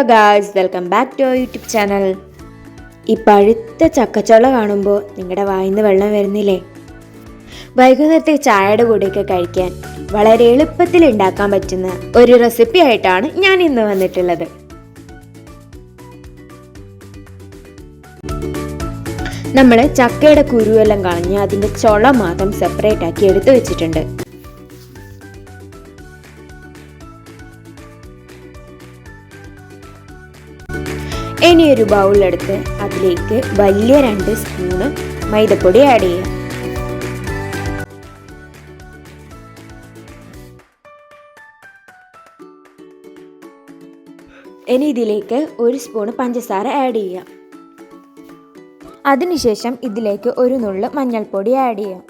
Hello guys welcome back to YouTube channel ഈ പഴുത്ത ചക്കച്ചോള കാണുമ്പോൾ നിങ്ങളുടെ വായിന്ന് വെള്ളം വരുന്നില്ലേ? വൈകുന്നേരത്തെ ചായയുടെ കൂടെയൊക്കെ കഴിക്കാൻ വളരെ എളുപ്പത്തിൽ ഉണ്ടാക്കാൻ പറ്റുന്ന ഒരു റെസിപ്പി ആയിട്ടാണ് ഞാൻ ഇന്ന് വന്നിട്ടുള്ളത്. നമ്മൾ ചക്കയുടെ കുരുവെല്ലാം കളഞ്ഞ് അതിന്റെ ചുള മാത്രം സെപ്പറേറ്റ് ആക്കി എടുത്തു വെച്ചിട്ടുണ്ട്. ഇനി ഒരു ബൗളെടുത്ത് അതിലേക്ക് വലിയ രണ്ട് സ്പൂണ് മൈദപ്പൊടി ആഡ് ചെയ്യാം. ഇനി ഇതിലേക്ക് ഒരു സ്പൂണ് പഞ്ചസാര ആഡ് ചെയ്യാം. അതിനുശേഷം ഇതിലേക്ക് ഒരു നുള്ള് മഞ്ഞൾപ്പൊടി ആഡ് ചെയ്യാം.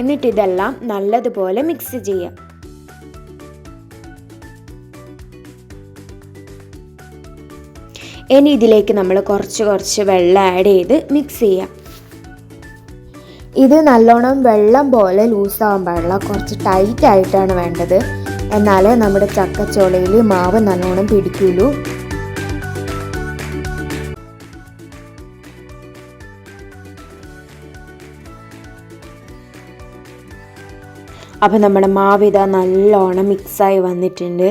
എന്നിട്ട് ഇതെല്ലാം നല്ലതുപോലെ മിക്സ് ചെയ്യാം. ഇനി ഇതിലേക്ക് നമ്മൾ കുറച്ച് കുറച്ച് വെള്ളം ആഡ് ചെയ്ത് മിക്സ് ചെയ്യാം. ഇത് നല്ലോണം വെള്ളം പോലെ ലൂസാവാൻ പാടില്ല. കുറച്ച് ടൈറ്റ് ആയിട്ടാണ് വേണ്ടത്. എന്നാലേ നമ്മുടെ ചക്കച്ചോളയിൽ മാവ് നല്ലോണം പിടിക്കുള്ളൂ. അപ്പം നമ്മുടെ മാവ് ഇതാ നല്ലോണം മിക്സായി വന്നിട്ടുണ്ട്.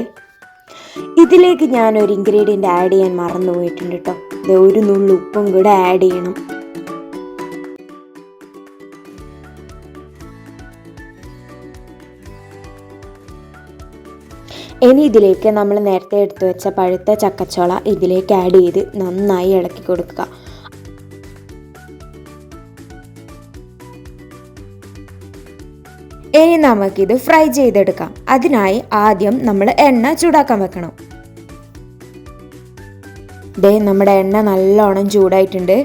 ഇതിലേക്ക് ഞാൻ ഒരു ഇൻഗ്രീഡിയന്റ് ആഡ് ചെയ്യാൻ മറന്നു പോയിട്ടുണ്ട് കേട്ടോ ഇത് ഒരു നുള്ളു ഉപ്പും കൂടെ ആഡ് ചെയ്യണം. ഇനി ഇതിലേക്ക് നമ്മൾ നേരത്തെ എടുത്തു വെച്ച പഴുത്ത ചക്കച്ചോള ഇതിലേക്ക് ആഡ് ചെയ്ത് നന്നായി ഇളക്കി കൊടുക്കുക. ഇനി നമുക്കിത് ഫ്രൈ ചെയ്തെടുക്കാം. അതിനായി ആദ്യം നമ്മൾ എണ്ണ ചൂടാക്കാൻ വെക്കണം. ദേ നമ്മുടെ എണ്ണ നല്ലോണം ചൂടായിട്ടുണ്ട്.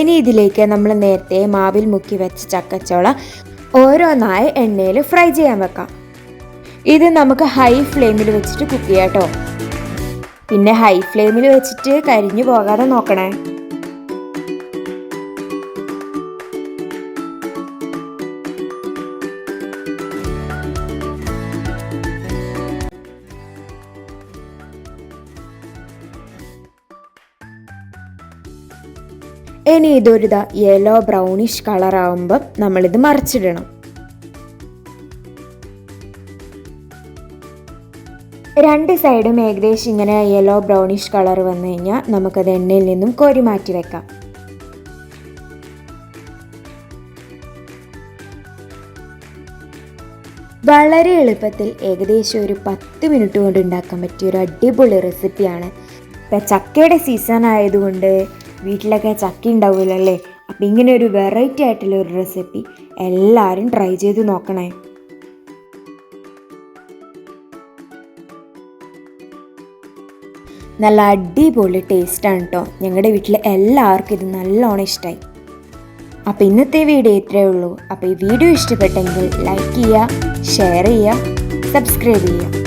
ഇനി ഇതിലേക്ക് നമ്മൾ നേരത്തെ മാവിൽ മുക്കി വെച്ച ചക്കച്ചോള ഓരോന്നായി എണ്ണയിൽ ഫ്രൈ ചെയ്യാൻ വെക്കാം. ഇത് നമുക്ക് ഹൈ ഫ്ലെയിമിൽ വെച്ചിട്ട് കുക്ക് ചെയ്യാം കേട്ടോ. പിന്നെ ഹൈ ഫ്ലെയിമിൽ വെച്ചിട്ട് കരിഞ്ഞു പോകാതെ നോക്കണേ. ഇനി ഇതൊരു ഇതാ യെല്ലോ ബ്രൗണിഷ് കളർ ആവുമ്പം നമ്മളിത് മറിച്ചിടണം. രണ്ട് സൈഡും ഏകദേശം ഇങ്ങനെ യെല്ലോ ബ്രൗണിഷ് കളർ വന്നു കഴിഞ്ഞാൽ നമുക്കത് എണ്ണയിൽ നിന്നും കോരി മാറ്റി വെക്കാം. വളരെ എളുപ്പത്തിൽ ഏകദേശം ഒരു പത്ത് മിനിറ്റ് കൊണ്ട് ഉണ്ടാക്കാൻ പറ്റിയ ഒരു അടിപൊളി റെസിപ്പിയാണ് ഇപ്പം ചക്കയുടെ സീസൺ ആയതുകൊണ്ട് വീട്ടിലൊക്കെ ചക്ക ഉണ്ടാവുമല്ലോ അല്ലേ അപ്പം ഇങ്ങനെ ഒരു വെറൈറ്റി ആയിട്ടുള്ള ഒരു റെസിപ്പി എല്ലാവരും ട്രൈ ചെയ്ത് നോക്കണേ. നല്ല അടിപൊളി ടേസ്റ്റാണ് കേട്ടോ ഞങ്ങളുടെ വീട്ടിലെ എല്ലാവർക്കും ഇത് നല്ലോണം ഇഷ്ടമായി അപ്പോൾ ഇന്നത്തെ വീഡിയോ ഇത്രയേ ഉള്ളൂ. അപ്പോൾ ഈ വീഡിയോ ഇഷ്ടപ്പെട്ടെങ്കിൽ ലൈക്ക് ചെയ്യുക ഷെയർ ചെയ്യുക സബ്സ്ക്രൈബ് ചെയ്യുക.